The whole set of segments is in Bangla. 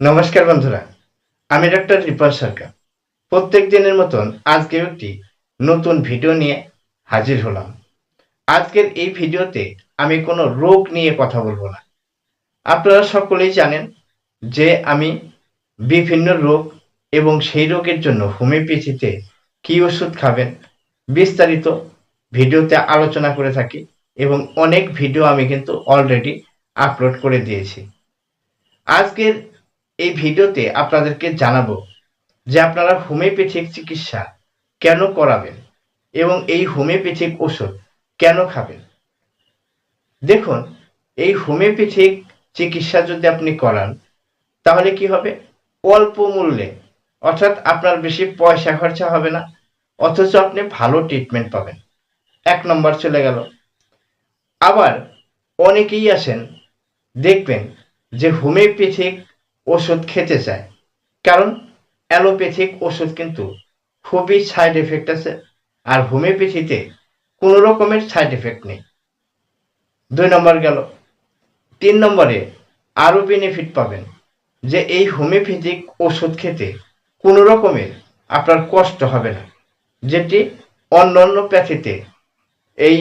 নমস্কার বন্ধুরা, আমি ডক্টর রিপন সরকার। প্রত্যেক দিনের মতন আজকে একটি নতুন ভিডিও নিয়ে হাজির হলাম। আজকের এই ভিডিওতে আমি কোনো রোগ নিয়ে কথা বলব না। আপনারা সকলেই জানেন যে আমি বিভিন্ন রোগ এবং সেই রোগের জন্য হোমিওপ্যাথিতে কী ওষুধ খাবেন বিস্তারিত ভিডিওতে আলোচনা করে থাকি এবং অনেক ভিডিও আমি কিন্তু অলরেডি আপলোড করে দিয়েছি। আজকের এই ভিডিওতে আপনাদেরকে জানাব যে আপনারা হোমিওপ্যাথিক চিকিৎসা কেন করাবেন এবং এই হোমিওপ্যাথিক ওষুধ কেন খাবেন? দেখুন, এই হোমিওপ্যাথিক চিকিৎসা যদি আপনি করান, তাহলে কি হবে? অল্প মূল্যে, অর্থাৎ আপনার বেশি পয়সা খরচা হবে না, অথচ আপনি ভালো ট্রিটমেন্ট পাবেন। এক নম্বর চলে গেল। আবার অনেকেই আছেন দেখবেন যে হোমিওপ্যাথিক ওষুধ খেতে চায়। কারণ অ্যালোপ্যাথিক ওষুধ কিন্তু খুবই সাইড এফেক্ট আছে আর হোমিওপ্যাথিতে কোনো রকমের সাইড এফেক্ট নেই। দুই নম্বর গেল। তিন নম্বরে আরও বেনিফিট পাবেন যে এই হোমিওপ্যাথিক ওষুধ খেতে কোনো রকমের আপনার কষ্ট হবে না। যেটি অন্য অন্য প্যাথিতে এই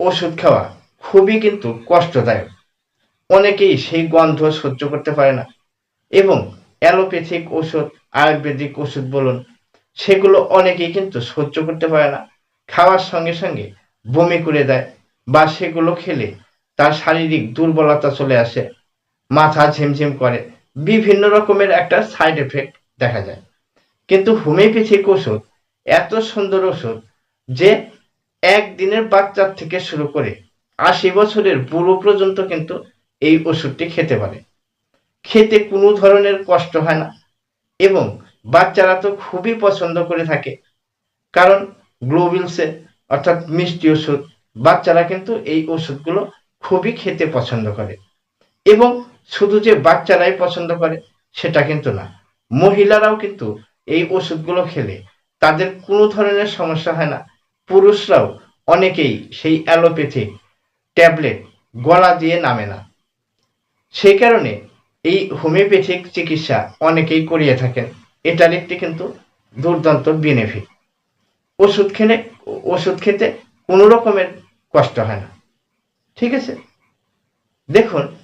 ওষুধ খাওয়া খুবই কিন্তু কষ্টদায়ক। অনেকেই সেই গন্ধ সহ্য করতে পারে না। এবং অ্যালোপ্যাথিক ওষুধ, আয়ুর্বেদিক ওষুধ বলুন, সেগুলো অনেকেই কিন্তু সহ্য করতে পারে না। খাওয়ার সঙ্গে সঙ্গে বমি করে দেয় বা সেগুলো খেলে তার শারীরিক দুর্বলতা চলে আসে, মাথা ঝিমঝিম করে, বিভিন্ন রকমের একটা সাইড এফেক্ট দেখা যায়। কিন্তু হোমিওপ্যাথিক ওষুধ, এত সুন্দর ওষুধ যে একদিনের বাচ্চার থেকে শুরু করে আশি বছরের বুড়ো পর্যন্ত কিন্তু এই ওষুধটি খেতে পারে। খেতে কোনো ধরনের কষ্ট হয় না। এবং বাচ্চারা তো খুবই পছন্দ করে থাকে। কারণ গ্লোবিলসে, অর্থাৎ মিষ্টি ওষুধ, বাচ্চারা কিন্তু এই ওষুধগুলো খুবই খেতে পছন্দ করে। এবং শুধু যে বাচ্চারাই পছন্দ করে, সেটা কিন্তু না। মহিলারাও কিন্তু এই ওষুধগুলো খেলে। তাদের কোনো ধরনের সমস্যা হয় না। পুরুষরাও অনেকেই সেই অ্যালোপ্যাথিক ট্যাবলেট গলা দিয়ে নামে না। সেই কারণে এই হোমিওপ্যাথিক চিকিৎসা অনেকেই করিয়ে থাকেন। এটার একটি কিন্তু দুর্দান্ত বেনিফিট ওষুধ খেলে, ওষুধ খেতে কোনো রকমের কষ্ট হয় না। ঠিক আছে? দেখুন,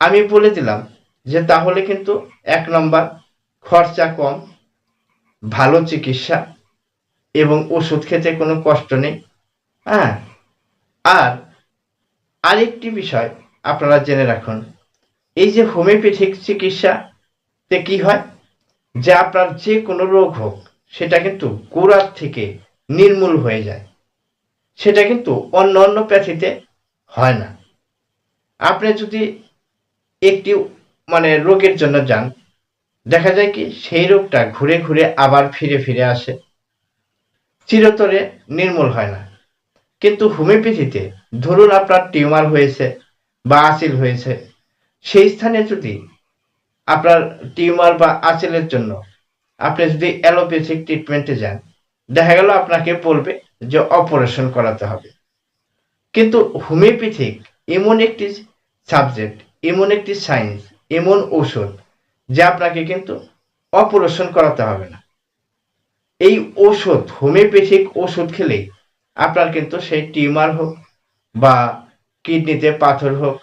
আমি বলে দিলাম যে তাহলে কিন্তু এক নম্বর খরচা কম, ভালো চিকিৎসা এবং ওষুধ খেতে কোনো কষ্ট নেই। হ্যাঁ? আর আরেকটি বিষয় আপনারা জেনে রাখুন এই যে হোমিওপ্যাথিক চিকিৎসাতে কি হয়? যে আপনার যে কোনো রোগ হোক, সেটা কিন্তু গোড়ার থেকে নির্মূল হয়ে যায়। সেটা কিন্তু অন্য অন্য প্যাথিতে হয় না। আপনি যদি একটি মানে রোগের জন্য যান, দেখা যায় কি সেই রোগটা ঘুরে ঘুরে আবার ফিরে ফিরে আসে। চিরতরে নির্মূল হয় না। কিন্তু হোমিওপ্যাথিতে ধরুন আপনার টিউমার হয়েছে বা আসিল হয়েছে সেই স্থানে যদি আপনার টিউমার বা আঁচেলের জন্য আপনি যদি অ্যালোপ্যাথিক ট্রিটমেন্টে যান, দেখা গেল আপনাকে বলবে যে অপারেশন করাতে হবে। কিন্তু হোমিওপ্যাথিক এমন একটি সাবজেক্ট এমন একটি সায়েন্স এমন ঔষধ যে আপনাকে কিন্তু অপারেশন করাতে হবে না। এই ওষুধ হোমিওপ্যাথিক ওষুধ খেলেই আপনার কিন্তু সেই টিউমার হোক বা কিডনিতে পাথর হোক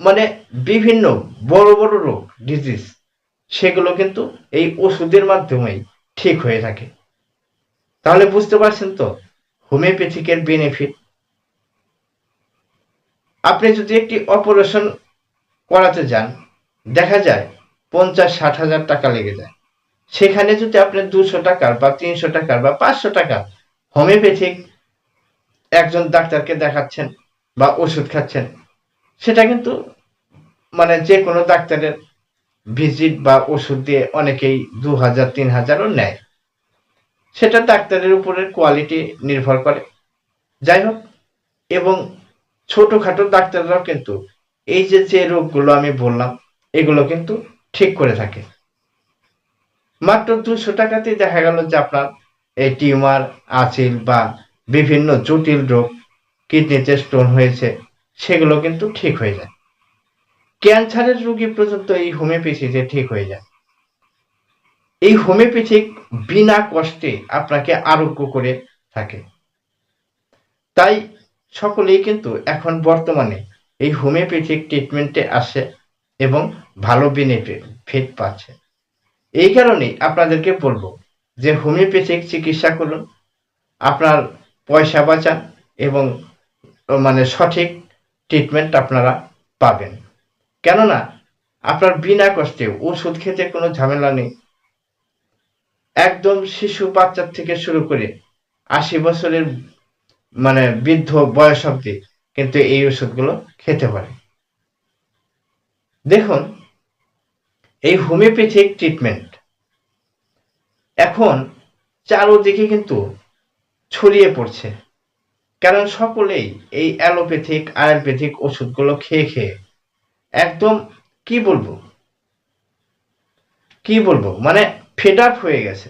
মানে বিভিন্ন বড় বড় রোগ ডিজিজ সেগুলো কিন্তু এই ওষুধের মাধ্যমেই ঠিক হয়ে থাকে। তাহলে বুঝতে পারছেন তো, হোমিওপ্যাথিকের বেনিফিট আপনি যদি একটি অপারেশন করাতে যান, দেখা যায় পঞ্চাশ, ষাট হাজার টাকা লেগে যায়। সেখানে যদি আপনি দুশো টাকার বা তিনশো টাকার বা পাঁচশো টাকা হোমিওপ্যাথিক একজন ডাক্তারকে দেখাচ্ছেন বা ওষুধ খাচ্ছেন সেটা কিন্তু মানে যে কোনো ডাক্তারের ভিজিট বা ওষুধ দিয়ে অনেকেই দু হাজার, তিন হাজারও নেয়। সেটা ডাক্তারের উপরে কোয়ালিটি নির্ভর করে। যাই হোক, এবং ছোটোখাটো ডাক্তাররাও কিন্তু এই যে যে রোগগুলো আমি বললাম, এগুলো কিন্তু ঠিক করে থাকে। মাত্র দুশো টাকাতেই দেখা গেল যে আপনার এই টিউমার, আচিল বা বিভিন্ন জটিল রোগ, কিডনিতে স্টোন হয়েছে। সেগুলো কিন্তু ঠিক হয়ে যায়। ক্যান্সারের রোগী পর্যন্ত এই হোমিওপ্যাথিতে ঠিক হয়ে যায়। এই হোমিওপ্যাথিক বিনা কষ্টে আপনাকে আরোগ্য করে থাকে। তাই সকলেই কিন্তু এখন বর্তমানে এই হোমিওপ্যাথিক ট্রিটমেন্টে আসে এবং ভালো বেনিফিট পাচ্ছে। এই কারণেই আপনাদেরকে বলব যে হোমিওপ্যাথিক চিকিৎসা করুন, আপনার পয়সা বাঁচান এবং মানে সঠিক ট্রিটমেন্ট আপনারা পাবেন। কেননা, আপনার বিনা কষ্টে ওষুধ খেতে কোনো ঝামেলা নেই। একদম শিশু বাচ্চার থেকে শুরু করে আশি বছরের মানে বৃদ্ধ বয়স অব্দি কিন্তু এই ওষুধগুলো খেতে পারে। দেখুন, এই হোমিওপ্যাথিক ট্রিটমেন্ট এখন চারোদিকে কিন্তু ছড়িয়ে পড়ছে। কারণ সকলেই এই অ্যালোপ্যাথিক, আয়ুর্বেদিক ওষুধগুলো খেয়ে খেয়ে। একদম কি বলব? কি বলব? মানে ফেড আপ হয়ে গেছে।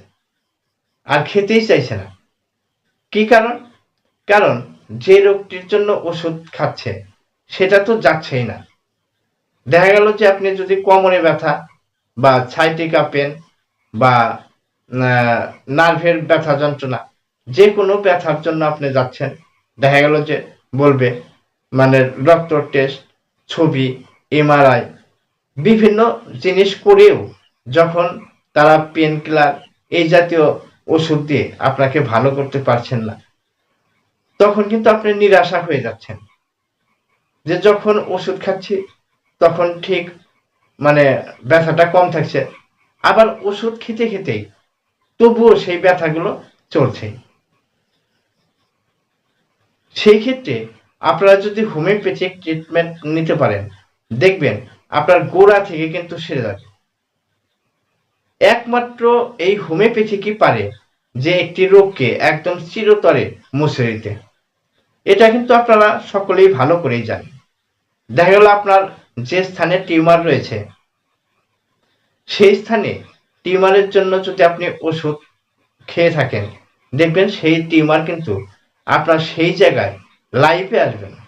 আর খেতেই চাইছে না। কি কারণ? কারণ যে রোগটির জন্য ওষুধ খাচ্ছে, সেটা তো যাচ্ছেই না। দেখা গেল যে আপনি যদি কোমরে ব্যথা বা ছাইটিকা পেন বা নার্ভের ব্যথা যন্ত্রণা, যে কোনো ব্যথার জন্য আপনি যাচ্ছেন। দেখা গেল যে বলবে মানে রক্ত টেস্ট ছবি এমআরআই বিভিন্ন জিনিস করেও যখন তারা পেন কিলার এই জাতীয় ওষুধ দিয়ে আপনাকে ভালো করতে পারছেন না, তখন কিন্তু আপনি নিরাশা হয়ে যাচ্ছেন। যে যখন ওষুধ খাচ্ছি, তখন ঠিক মানে ব্যথাটা কম থাকছে। আবার ওষুধ খেতে খেতেই তবুও সেই ব্যথাগুলো চলছে। সেই ক্ষেত্রে আপনারা যদি হোমিওপ্যাথিক ট্রিটমেন্ট নিতে পারেন, দেখবেন আপনার গোড়া থেকে কিন্তু সেরে যাবে। একমাত্র এই হোমিওপ্যাথিকই পারে যে একটি রোগকে একদম চিরতরে মুছে দিতে। এটা কিন্তু আপনারা সকলেই ভালো করেই জানেন। দেখা গেল আপনার যে স্থানে টিউমার রয়েছে, সেই স্থানে টিউমারের জন্য যদি আপনি ওষুধ খেয়ে থাকেন, দেখবেন সেই টিউমার কিন্তু আপনার সেই জায়গায় লাইফে আসবে না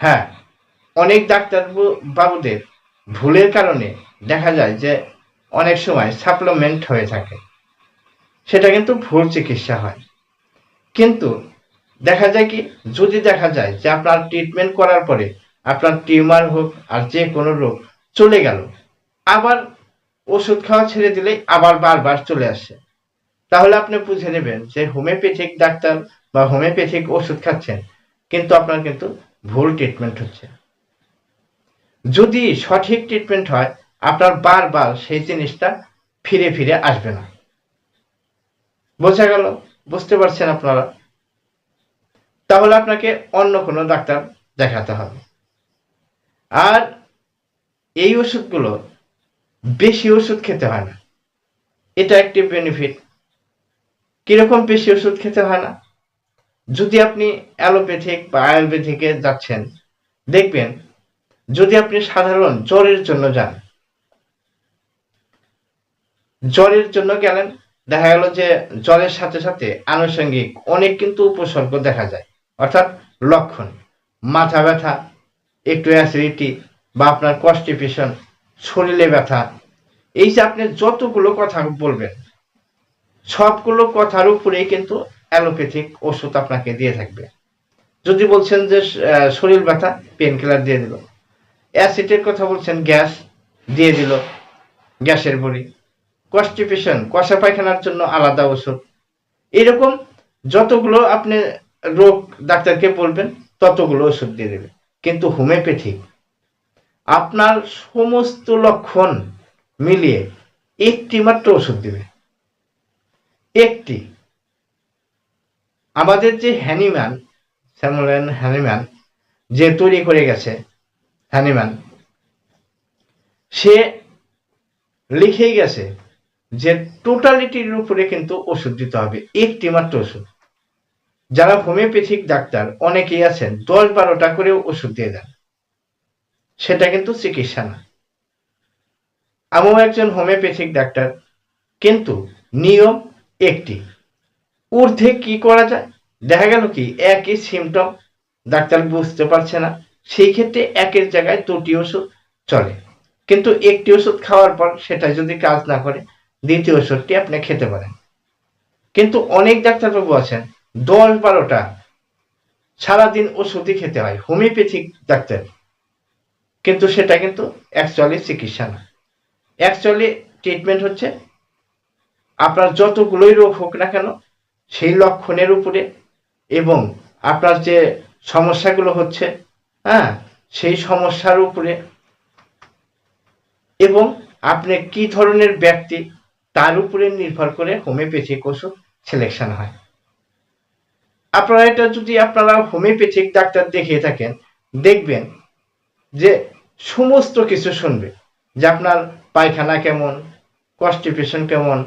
হ্যাঁ অনেক ডাক্তার বাবুদের ভুলের কারণে দেখা যায় যে অনেক সময় সাপ্লিমেন্ট হয়ে থাকে। সেটা কিন্তু ভুল চিকিৎসা হয়। কিন্তু দেখা যায় কি, যদি দেখা যায় যে আপনার ট্রিটমেন্ট করার পরে আপনার টিউমার হোক আর যে কোনো রোগ চলে গেল, আবার ওষুধ খাওয়া ছেড়ে দিলেই আবার বারবার চলে আসে। তাহলে আপনি বুঝে নেবেন যে হোমিওপ্যাথিক ডাক্তার বা হোমিওপ্যাথিক ওষুধ খাচ্ছেন, কিন্তু আপনার কিন্তু ভুল ট্রিটমেন্ট হচ্ছে। যদি সঠিক ট্রিটমেন্ট হয়, আপনার বারবার সেই জিনিসটা ফিরে ফিরে আসবে না। বোঝা গেল? বুঝতে পারছেন আপনারা? তাহলে আপনাকে অন্য কোনো ডাক্তার দেখাতে হবে। আর এই ওষুধগুলো বেশি ওষুধ খেতে হয় না। এটা একটি বেনিফিট কীরকম বেশি ওষুধ খেতে হয় না? যদি আপনি অ্যালোপ্যাথিক বা আয়ুর্বেদিকে যাচ্ছেন, দেখবেন যদি আপনি সাধারণ জ্বরের জন্য যান, জ্বরের জন্য গেলেন, দেখা গেল যে জ্বরের সাথে সাথে আনুষঙ্গিক অনেক কিন্তু উপসর্গ দেখা যায়, অর্থাৎ লক্ষণ, মাথা ব্যথা, একটু অ্যাসিডিটি বা আপনার কনস্টিপেশন শরীরে ব্যথা, এই যে আপনি যতগুলো কথা বলবেন, সবগুলো কথার উপরেই কিন্তু অ্যালোপ্যাথিক ওষুধ আপনাকে দিয়ে থাকবে। যদি বলছেন যে শরীর ব্যথা পেন কিলার দিয়ে দিল। অ্যাসিডের কথা বলছেন, গ্যাস দিয়ে দিল, গ্যাসের বড়ি। কনস্টিপেশন কষা পায়খানার জন্য আলাদা ওষুধ। এরকম যতগুলো আপনি রোগ ডাক্তারকে বলবেন, ততগুলো ওষুধ দিয়ে দেবে। কিন্তু হোমিওপ্যাথি আপনার সমস্ত লক্ষণ মিলিয়ে একটি মাত্র ওষুধ দেবে। একটি। আমাদের যে হ্যানিম্যান স্যামুলেন হ্যানিম্যান যে তৈরি করে গেছে হ্যানিম্যান সে লিখেই গেছে যে টোটালিটির উপরে কিন্তু ওষুধ দিতে হবে একটি মাত্র ওষুধ। যারা হোমিওপ্যাথিক ডাক্তার, অনেকেই আছেন দশ বারোটা করেও ওষুধ দিয়ে দেন। সেটা কিন্তু চিকিৎসা না। আমিও একজন হোমিওপ্যাথিক ডাক্তার, কিন্তু নিয়ম একটি ঊর্ধ্বে কি করা যায়? দেখা গেল কি, একই সিমটম ডাক্তার বুঝতে পারছে না। সেই ক্ষেত্রে একের জায়গায় দুটি ওষুধ চলে। কিন্তু একটি ওষুধ খাওয়ার পর সেটা যদি কাজ না করে, দ্বিতীয় ওষুধটি আপনি খেতে পারেন। কিন্তু অনেক ডাক্তারবাবু আছেন, দশ বারোটা সারাদিন ওষুধই খেতে হয়, হোমিওপ্যাথিক ডাক্তার। কিন্তু সেটা কিন্তু অ্যাকচুয়ালি চিকিৎসা না। অ্যাকচুয়ালি ট্রিটমেন্ট হচ্ছে, আপনার যতগুলোই রোগ হোক না কেন সেই লক্ষণের উপরে এবং আপনার যে সমস্যাগুলো হচ্ছে হ্যাঁ সেই সমস্যার উপরে এবং আপনি কি ধরনের ব্যক্তি, তার উপরে নির্ভর করে হোমিওপ্যাথিক ওষুধ সিলেকশন হয়। আপনারা এটা যদি আপনারা হোমিওপ্যাথিক ডাক্তার দেখিয়ে থাকেন, দেখবেন যে সমস্ত কিছু শুনবে, যে আপনার পায়খানা কেমন কনস্টিপেশন কেমন,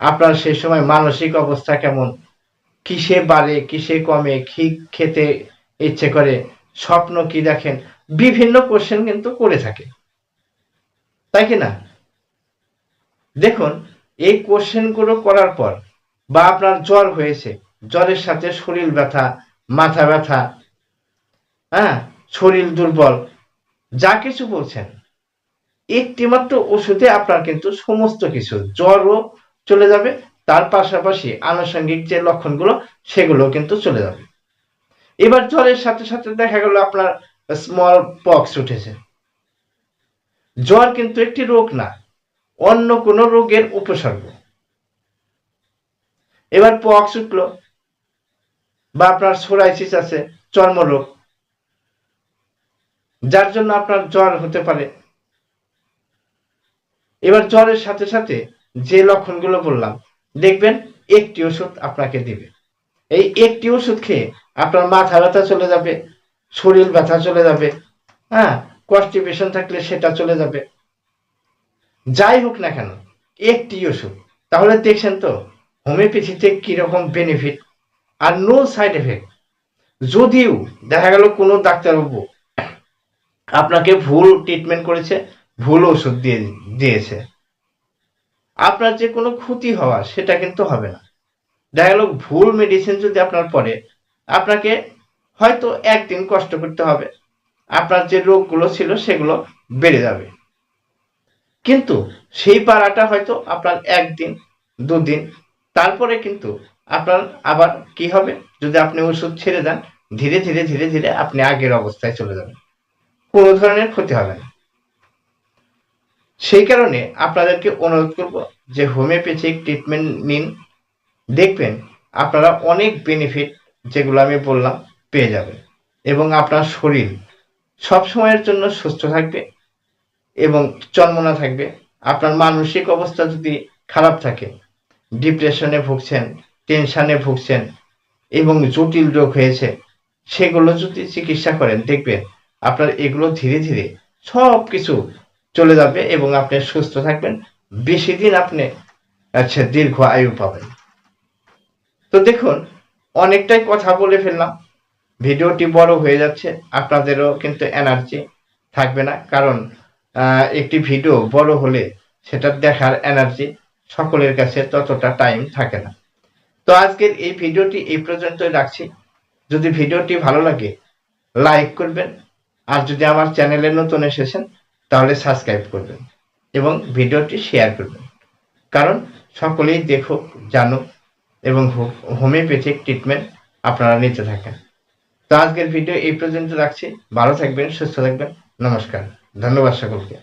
আপনার সেই সময় মানসিক অবস্থা কেমন কিসে বাড়ে, কিসে কমে, কি খেতে ইচ্ছে করে, স্বপ্ন কি দেখেন, বিভিন্ন কোশ্চেন কিন্তু করে থাকে। তাই কি না? দেখুন, এই কোশ্চেনগুলো করার পর বা আপনার জ্বর হয়েছে, জ্বরের সাথে শরীর ব্যথা, মাথা ব্যথা হ্যাঁ শরীর দুর্বল, যা কিছু বলছেন, একটিমাত্র ওষুধে আপনার কিন্তু সমস্ত কিছু, জ্বরও চলে যাবে তার পাশাপাশি আনুষঙ্গিক যে লক্ষণগুলো, সেগুলো কিন্তু চলে যাবে। এবার জ্বরের সাথে সাথে দেখা গেল আপনার স্মল পক্স উঠেছে। জ্বর কিন্তু একটি রোগ না, অন্য কোনো রোগের উপসর্গ। এবার পক্স উঠল বা আপনার সোরাইসিস আছে, চর্মরোগ, যার জন্য আপনার জ্বর হতে পারে। এবার জ্বরের সাথে সাথে যে লক্ষণগুলো বললাম দেখবেন একটি ওষুধ আপনাকে দেবে। এই একটি ওষুধ খেয়ে আপনার মাথা ব্যথা চলে যাবে, শরীর ব্যথা চলে যাবে হ্যাঁ কনস্টিপেশন থাকলে সেটা চলে যাবে। যাই হোক না কেন, একটি ওষুধ। তাহলে দেখছেন তো, হোমিওপ্যাথিতে কীরকম বেনিফিট আর নো সাইড এফেক্ট যদিও দেখা গেল কোনো ডাক্তারবাবু আপনাকে ভুল ট্রিটমেন্ট করেছে, ভুল ওষুধ দিয়ে দিয়েছে। আপনার যে কোনো ক্ষতি হওয়া, সেটা কিন্তু হবে না। দেখা গেল, ভুল মেডিসিন যদি আপনার পরে আপনাকে হয়তো একদিন কষ্ট করতে হবে। আপনার যে রোগগুলো ছিল, সেগুলো বেড়ে যাবে। কিন্তু সেই পাড়াটা হয়তো আপনার একদিন, দুদিন, তারপরে কিন্তু আপনার আবার কি হবে? যদি আপনি ওষুধ ছেড়ে দেন, ধীরে ধীরে ধীরে ধীরে আপনি আগের অবস্থায় চলে যাবেন। কোনো ধরনের ক্ষতি হবে না। সেই কারণে আপনাদেরকে অনুরোধ করব যে হোমিওপ্যাথিক ট্রিটমেন্ট নিন। দেখবেন আপনারা অনেক বেনিফিট যেগুলো আমি বললাম পেয়ে যাবেন এবং আপনার শরীর সব সময়ের জন্য সুস্থ থাকবে এবং চন্মনা থাকবে। আপনার মানসিক অবস্থা যদি খারাপ থাকে, ডিপ্রেশনে ভুগছেন টেনশানে ভুগছেন এবং জটিল রোগ হয়েছে, সেগুলো যদি চিকিৎসা করেন, দেখবেন আপনার এগুলো ধীরে ধীরে সব কিছু চলে যাবে এবং আপনি সুস্থ থাকবেন। বেশি দিন আপনি আচ্ছা দীর্ঘ আয়ু পাবেন। তো দেখুন, অনেকটাই কথা বলে ফেললাম। ভিডিওটি বড় হয়ে যাচ্ছে, আপনাদেরও কিন্তু এনার্জি থাকবে না। কারণ একটি ভিডিও বড় হলে সেটা দেখার এনার্জি সকলের কাছে ততটা টাইম থাকে না। তো আজকের এই ভিডিওটি এই পর্যন্তই রাখছি। যদি ভিডিওটি ভালো লাগে লাইক করবেন। আর যদি আমার চ্যানেলে নতুন এসেছেন তাহলে সাবস্ক্রাইব করবেন এবং ভিডিওটি শেয়ার করবেন। কারণ সকলেই দেখুক জানুক এবং হোমিওপ্যাথিক ট্রিটমেন্ট আপনারা নিতে থাকেন। তো আজকের ভিডিও এই পর্যন্ত রাখছি। ভালো থাকবেন, সুস্থ থাকবেন। নমস্কার। ধন্যবাদ সকলকে।